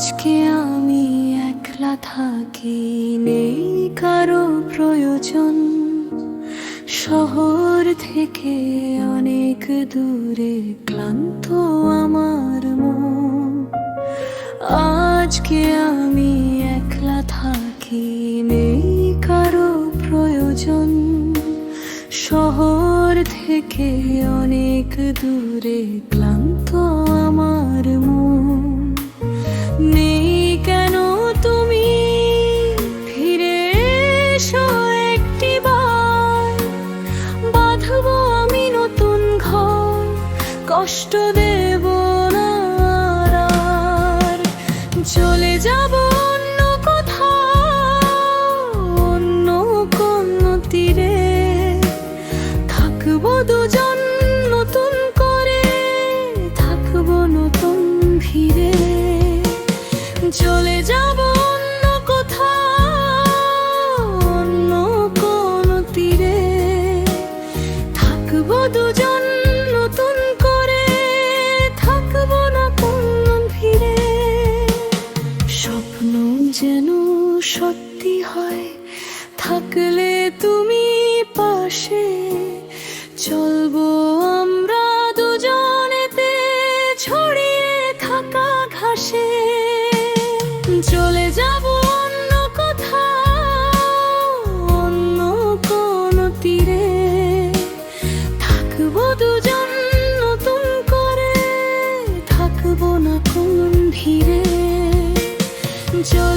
আজকে আমি একলা থাকি নেই কারও প্রয়োজন। শহর থেকে অনেক দূরে ক্লান্ত আমার মন। আজকে আমি একলা থাকি নেই কারও প্রয়োজন। শহর থেকে অনেক দূরে ক্লান্ত আমার মন। কষ্ট দেব না। চলে যাব অন্য কোথাও, অন্য কোন তীরে থাকব দুজন নতুন করে, থাকব নতুন ভিড়ে চলে যাব সত্যি হয়, থাকলে তুমি পাশে। চলবো আমরা দুজনেতে ছড়িয়ে থাকা ঘাসে। চলে যাব অন্য কোথাও, অন্য কোন তীরে। থাকব দুজন নতুন করে, থাকব না কোন ভিড়ে। চলে